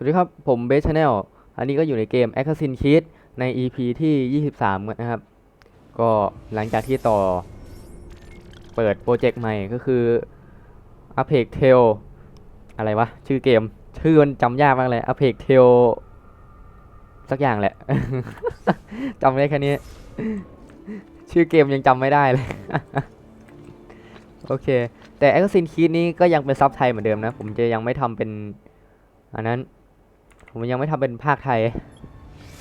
สวัสดีครับ ผมเบสชาแนลอันนี้ก็อยู่ในเกม Assassin's Creed ใน EP ที่ 23นนะครับ ก็หลังจากที่ต่อเปิดโปรเจกต์ใหม่ก็คือ a p e x t a l อะไรวะ ชื่อเกม ชื่อมันจำยากมากเลย a p e x t a l สักอย่างแหละ จำได้แค่นี้ ชื่อเกมยังจำไม่ได้เลย โอเค แต่ Assassin's Creed นี้ก็ยังเป็นซับไทยเหมือนเดิมนะ ผมจะยังไม่ทำเป็นอันนั้น ผมยังไม่ทำเป็นภาคไทย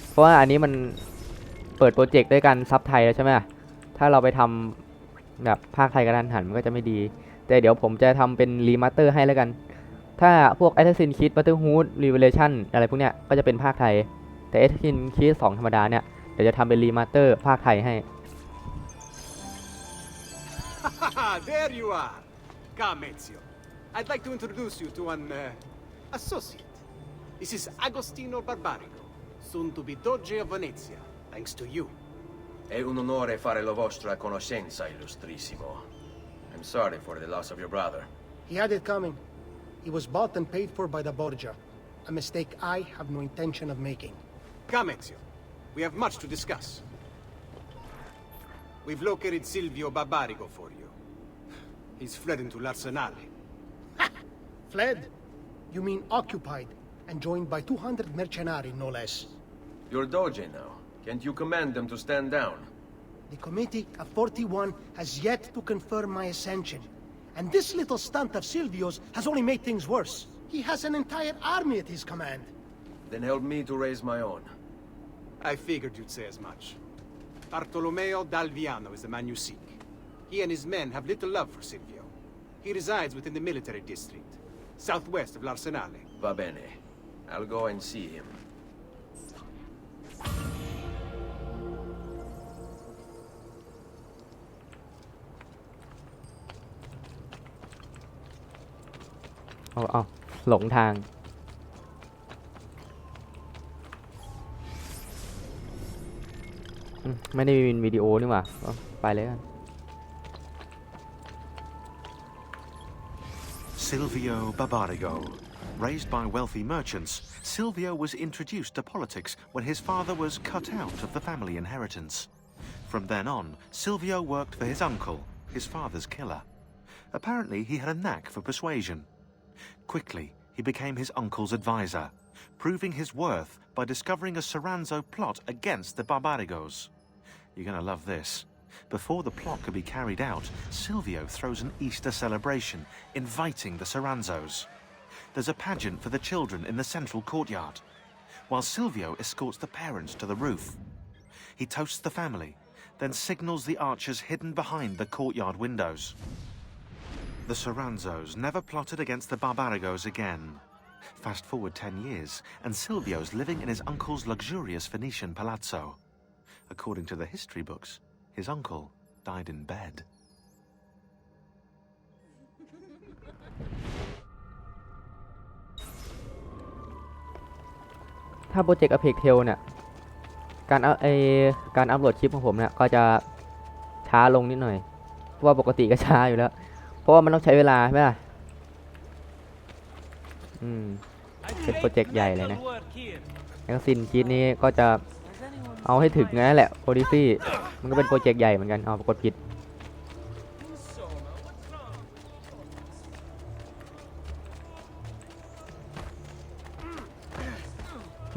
เพราะว่าอันนี้มันเปิดโปรเจกต์ด้วยกันซับไทยแล้วใช่ไหมถ้าเราไปทำแบบภาคไทยกระทันหันมันก็จะไม่ดี แต่เดี๋ยวผมจะทำเป็นรีมาสเตอร์ให้แล้วกัน ถ้าพวก Assassin's Creed Brotherhood Revelation อะไรพวกเนี้ยก็จะเป็นภาคไทย แต่ Assassin's Creed 2 ธรรมดาเนี่ยเดี๋ยวจะทำเป็นรีมาสเตอร์ภาคไทยให้ there you are. Come, Ezio. I'd like to introduce you to an uh, associate. This is Agostino Barbarigo, soon to be Doge of Venezia, thanks to you. È un onore fare la vostra conoscenza, illustrissimo. I'm sorry for the loss of your brother. He had it coming. He was bought and paid for by the Borgia. A mistake I have no intention of making. Come, Ezio. We have much to discuss. We've located Silvio Barbarigo for you. He's fled into l'Arsenale. Fled? You mean occupied and joined by 200 mercenari, no less. You're Doge now. Can't you command them to stand down? The committee of 41 has yet to confirm my ascension. And this little stunt of Silvio's has only made things worse. He has an entire army at his command. Then help me to raise my own. I figured you'd say as much. Bartolomeo Dalviano is the man you seek. He and his men have little love for Silvio. He resides within the military district, southwest of l'Arsenale. Va bene. I'll go and see him. เอาเอาหลงทาง อืมไม่ได้มีวิดีโอนี่หว่าเอาไปเลยกัน Silvio Barbarigo. Raised by wealthy merchants, Silvio was introduced to politics when his father was cut out of the family inheritance. From then on, Silvio worked for his uncle, his father's killer. Apparently, he had a knack for persuasion. Quickly, he became his uncle's advisor, proving his worth by discovering a Soranzo plot against the Barbarigos. You're gonna love this. Before the plot could be carried out, Silvio throws an Easter celebration, inviting the Soranzos. There's a pageant for the children in the central courtyard, while Silvio escorts the parents to the roof. He toasts the family, then signals the archers hidden behind the courtyard windows. The Soranzos never plotted against the Barbarigos again. Fast forward 10 years, and Silvio's living in his uncle's luxurious Venetian palazzo. According to the history books, his uncle died in bed. ถ้าโปรเจกต์ a p e x Tale เนี่ย การอัพไอการอัพโหลดคลิปของผมเนี่ยก็จะช้าลงนิดหน่อย เพราะว่าปกติก็ช้าอยู่แล้ว เพราะว่ามันต้องใช้เวลาใช่ไหมล่ะ อืม เป็นโปรเจกต์ใหญ่เลยนะแล้วก็ซินคิดนี้ก็จะเอาให้ถึงนั่นแหละโ o ดิซี่ มันก็เป็นโปรเจกต์ใหญ่เหมือนกัน เอาปกฏผิด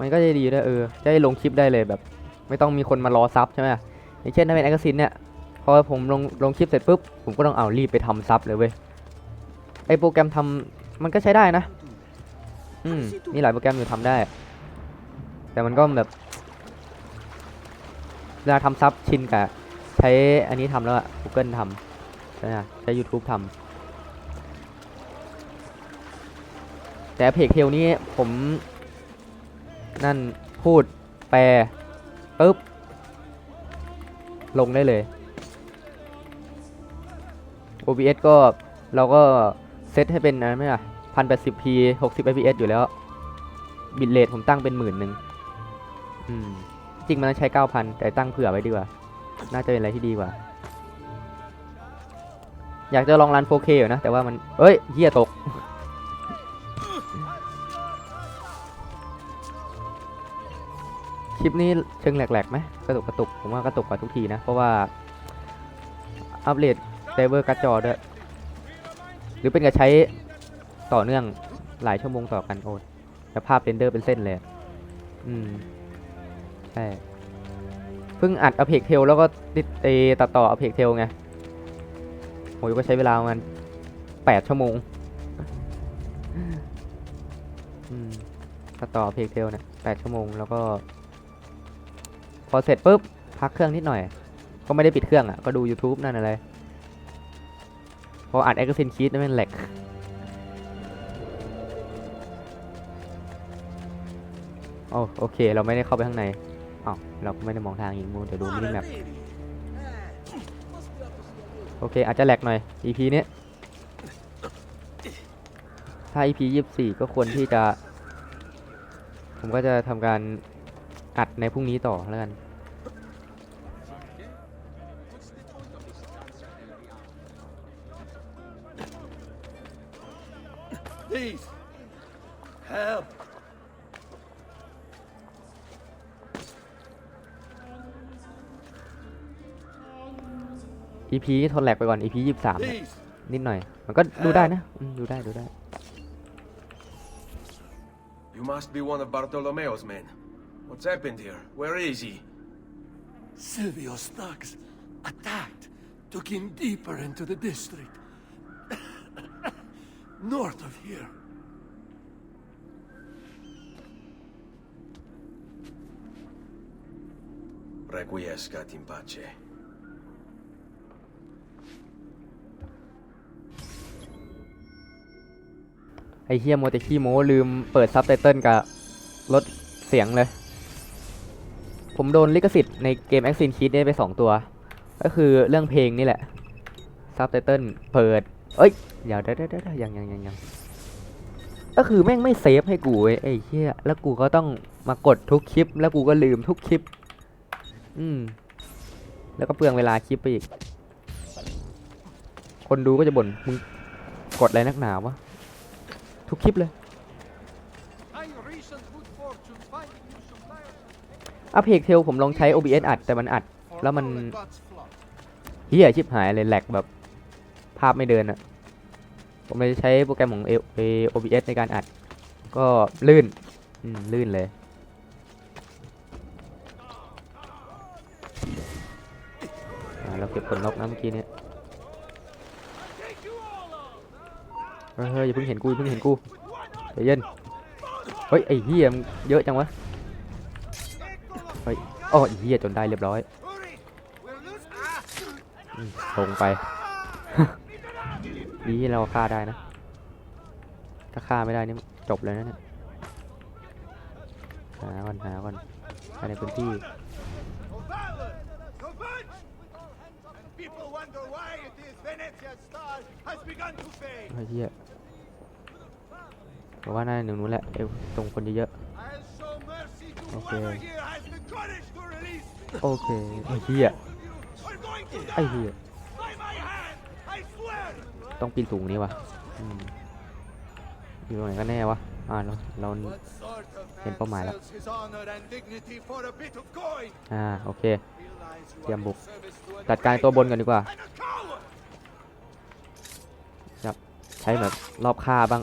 มันก็จะดีด้วยเออ จะได้ลงคลิปได้เลยแบบ ไม่ต้องมีคนมารอซับใช่ไหมอย่างเช่นถ้าเป็นแอคซินเนี่ย พอผมลงลงคลิปเสร็จปุ๊บ ผมก็ต้องเอารีบไปทำซับเลยเว้ย ไอโปรแกรมทำมันก็ใช้ได้นะ อืม มีหลายโปรแกรมอยู่ทำได้ แต่มันก็แบบเวลาทำซับชินกับใช้อันนี้ทำแล้วอะ Google ทำใช่ไหมใช้ YouTube ทำแต่เพจเทลนี้ผม นั่นพูดแปลปุ๊บ ลงได้เลย OBS ก็เราก็เซตให้เป็นอะไรไหมอะพันแปดสิบ p หกสิบ fps อยู่แล้ว บิตเรทผมตั้งเป็นหมื่นหนึ่งจริงมันต้องใช้เก้าพันแต่ตั้งเผื่อไว้ดีกว่า น่าจะเป็นอะไรที่ดีกว่า อยากจะลองรัน 4K อยู่นะ แต่ว่ามัน เอ้ยเหี้ยตก คลิปนี้เชิงแหลกๆไหมกระตุกกระตุกผมว่ากระตุกกว่าทุกทีนะ เพราะว่า อัปเดตไดเวอร์กร์ดจอด้วย หรือเป็นการใช้ต่อเนื่องหลายชั่วโมงต่อกันโอ้แล้วภาพเรนเดอร์เป็นเส้นเลย อืม ใช่ เพิ่งอัดอเพกเทลแล้วก็ติดเอตัดต่ออเพกเทลไงโหยก็ใช้เวลาประมาณแปดชั่วโมงอืมตัดต่อเพกเทลเนี่ยแปดชั่วโมงแล้วก็ พอเสร็จปุ๊บพักเครื่องนิดหน่อย ก็ไม่ได้ปิดเครื่องอะ ก็ดู YouTube นั่นอะไร พออัดแอคซินคีดนั่นมันแหลกโอโอเค เราไม่ได้เข้าไปข้างในอ้าวเราก็ไม่ได้มองทางอีกมูเดี๋ยวดูมินิแมปโอเค อาจจะแหลกหน่อย EP เนี้ยถ้า EP ยี่สี่ก็ควรที่จะ ผมก็จะทำการ อัดในพรุ่งนี้ต่อแล้วกัน Please. Help. EP นี้ทนแหลกไปก่อน EP ยี่สาม Please. นิดหน่อย มันก็ดูได้นะอืมดูได้ ดูได้ You must be one of Bartolomeo's men. What's happened here? Where is he? Silvio's thugs attacked, took him deeper into the district. North of here. Requiescat in pace. ไอเฮียโมวแต่ขี้โม้ลืมเปิดซับไตเติลกับลดเสียงเลย ผมโดนลิขสิทธิ์ในเกม a x i n Kid ได้ไป2ตัว ก็คือเรื่องเพลงนี่แหละซับไตเติลเปิด เอ้ยอย่าได้ได้ได้ยังยังยังยังก็คือแม่งไม่เซฟให้กูไอ้เหี้ยแล้วกูก็ต้องมากดทุกคลิป แล้วกูก็ลืมทุกคลิป อืม แล้วก็เปลืองเวลาคลิปไปอีก คนดูก็จะบ่นมึงกดอะไรนักหนาวะทุกคลิปเลย อัพเพกเทลผมลองใช้ OBS อัดแต่มันอัด แล้วมันเฮียชิบหายเลยแหลกแบบภาพไม่เดินอะผมเลยใช้โปรแกรมของ OBS ในการอัด ก็ลื่นลื่นเลย เราเก็บผลนกนะเมื่อกี้เนี้ยเฮ้ยเฮ้ยอย่าเพิ่งเห็นกูอย่าเพิ่งเห็นกูใจเย็นเฮ้ยไอ้เฮียมเยอะจังวะ เฮ้ยอ้อไอ้เฮียจนได้เรียบร้อย Hurry! We're losing. Ah! อืมลงไป ดีที่เราฆ่าได้นะ ถ้าฆ่าไม่ได้นี่จบเลยนะเนี่ยหาก่อนหาก่อนภายในพื้นที่ For valor! For vengeance! And people wonder why it is Venezia's star has begun to fade. ไอ้เหี้ยบอกว่าน่าจะหนึ่งนู้นแหละเอวตรงคนเยอะ I'll show mercy to Okay. โอเคไอ้เหี้ยไอ้เหี้ยต้องปีนสูงนี้วะออยู่ตรงไหนก็แน่วะอ่าเราเราเห็นเป้าหมายแล้วอ่าโอเคเตรียมบุกจัดการตัวบนกันดีกว่าครับใช้แบบรอบค่าบ้าง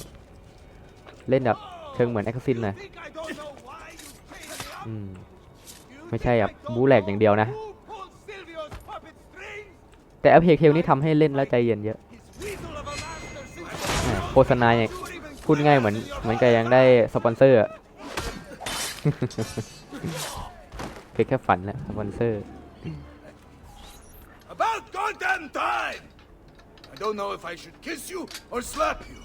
เล่นแบบเชิงเหมือนแอคซินหน่อยอืม ไม่ใช่ think แบ I บ don't บูแหลกอย่างเดียวนะ Who pulled Silvio's puppet strings? แต่อเพกเทลนี่ทำให้เล่นแล้วใจเย็นเยอะ His weasel of a master since แหมโฆษณาอย่าง you were even พูดง่ายเหมือนเหมือนกับยังได้สปอนเซอร์อะเพียงแค่ฝันแหละสปอนเซอร์ About goddamn time! I don't know if I should kiss you or slap you.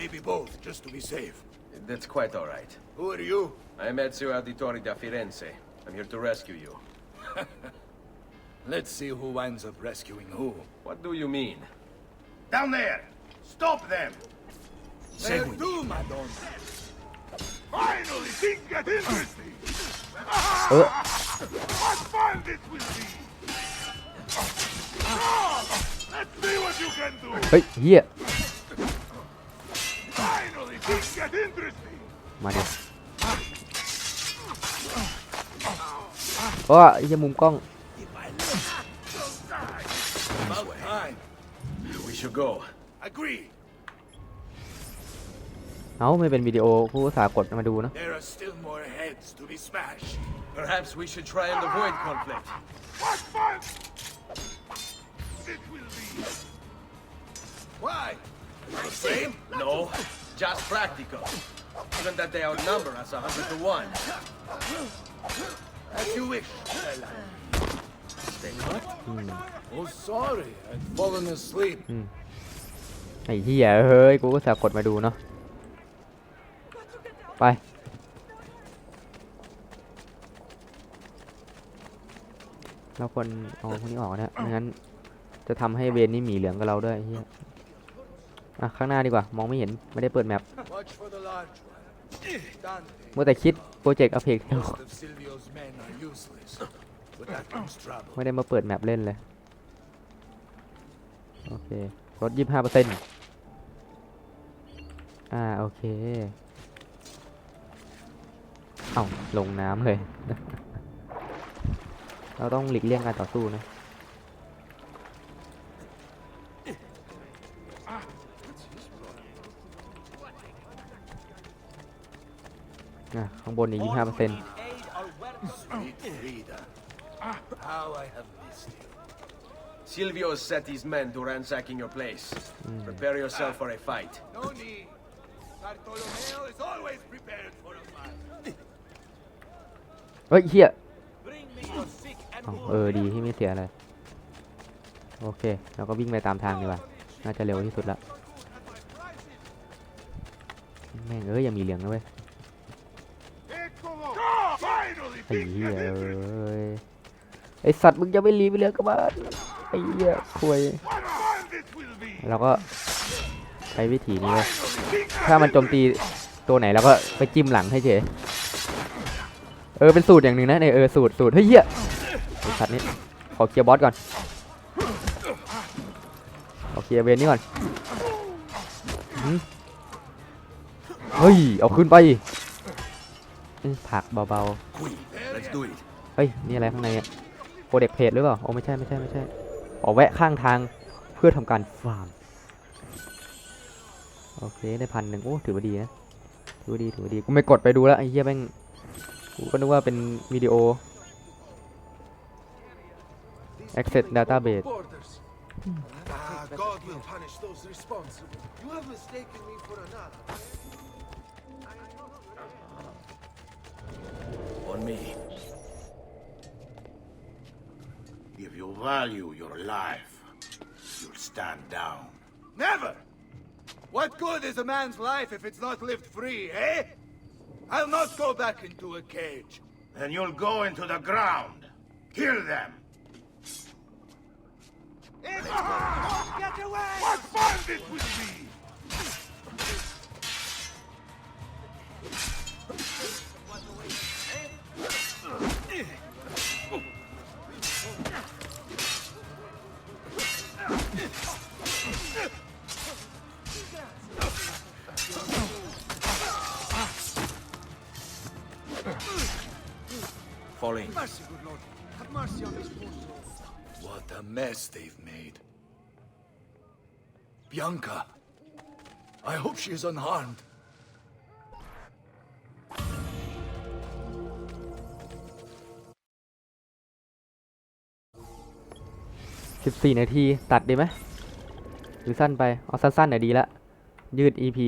Maybe both, just to be safe. That's quite all right. Who are you? I'm Ezio Auditore da Firenze. I'm here to rescue you. Let's see who winds up rescuing who. What do you mean? Down there! Stop them! They're doomed, Madonna! Finally, things get interesting! Uh. what fun this will be! Let's see what you can do! Hey, yeah! Finally, things get interesting! Mario. เพราะว่าไอ้เหี้ยมุมกล้อง About time. We should go. Agree. เอ้าไม่เป็นวิดีโอผู้อุตสาห์กดมาดูเนอะ There are still more heads to be smashed. Perhaps we should try and avoid conflict. What fun it will be. Why? Same? No, just practical. Given that they outnumber us a hundred to one. As you wish. Stay put. Oh, sorry. I'd fallen asleep. ไอ้เหี้ยเฮ้ย กูก็สากดมาดูเนาะ ไป เราควรเอาพวกนี้ออกนะไม่งั้น จะทำให้เวนนี่หมีเหลืองกับเราด้วยไอ้เหี้ย อะ ข้างหน้าดีกว่า มองไม่เห็น ไม่ได้เปิดแมป Watch for the large one. Dante. มัวแต่คิดโปรเจกต์อเพกไม่ได้มาเปิดแมปเล่นเลย โอเคลดยี่ห้าเปอร์เซ็นต์อ่า โอเค เอ้าลงน้ำเลย เราต้องหลีกเลี่ยงการต่อสู้นะ อะข้างบนนี่ยี่ห้าเปอร์เซ็นต์ Sweet Frida. How I have missed you. Silvio has set his men to ransacking your place. Prepare yourself for a fight. No need. Bartolomeo is always prepared for a fight. เฮ้ยเฮีย Bring me your sick and อ๋อเออดีที่ไม่เสียอะไร โอเคเราก็วิ่งไปตามทางดีกว่า น่าจะเร็วที่สุดละ แม่งเอ้ยยังมีเหลืองนะเว้ย ไอ้เหี้ยเอ้ยไอสัตว์มึงจะไม่รีบไปเรือกับบ้านไอ้เหี้ยควยเราก็ใช้วิธีนี้เลยถ้ามันโจมตีตัวไหนเราก็ไปจิ้มหลังให้เฉยเออเป็นสูตรอย่างหนึ่งนะเนี่ยเออสูตรสูตรเฮ้ยเหี้ยไอสัตว์นี้ขอเคลียร์บอสก่อนขอเคลียร์เวนนี่ก่อนเฮ้ยเอาขึ้นไป เอ้ยผลักเบาๆ Qui, let's do it. เฮ้ย นี่อะไรข้างในอะโปรเด็กเพจหรือเปล่า โอ้ไม่ใช่ไม่ใช่ไม่ใช่ออกแวะข้างทางเพื่อทำการฟาร์ม โอเคได้พันหนึ่งโอ้ถือว่าดีนะถือว่าดีถือว่าดีกูไม่กดไปดูแล้วไอ้เหี้ยแม่งกูก็นึกว่าเป็นวิดีโอ access database Borders. Ah, God will punish those responsible. You have mistaken me for another. On me. If you value your life, you'll stand down. Never! What good is a man's life if it's not lived free, eh? I'll not go back into a cage. Then you'll go into the ground. Kill them. Get away! What fun it will be! Fall in. Mercy, good lord. Have mercy on this poor soul. What a mess they've made. Bianca. I hope she is unharmed. สิบสี่นาทีตัดดีไหมหรือสั้นไป เอาสั้นๆหน่อยดีละ ยืด EP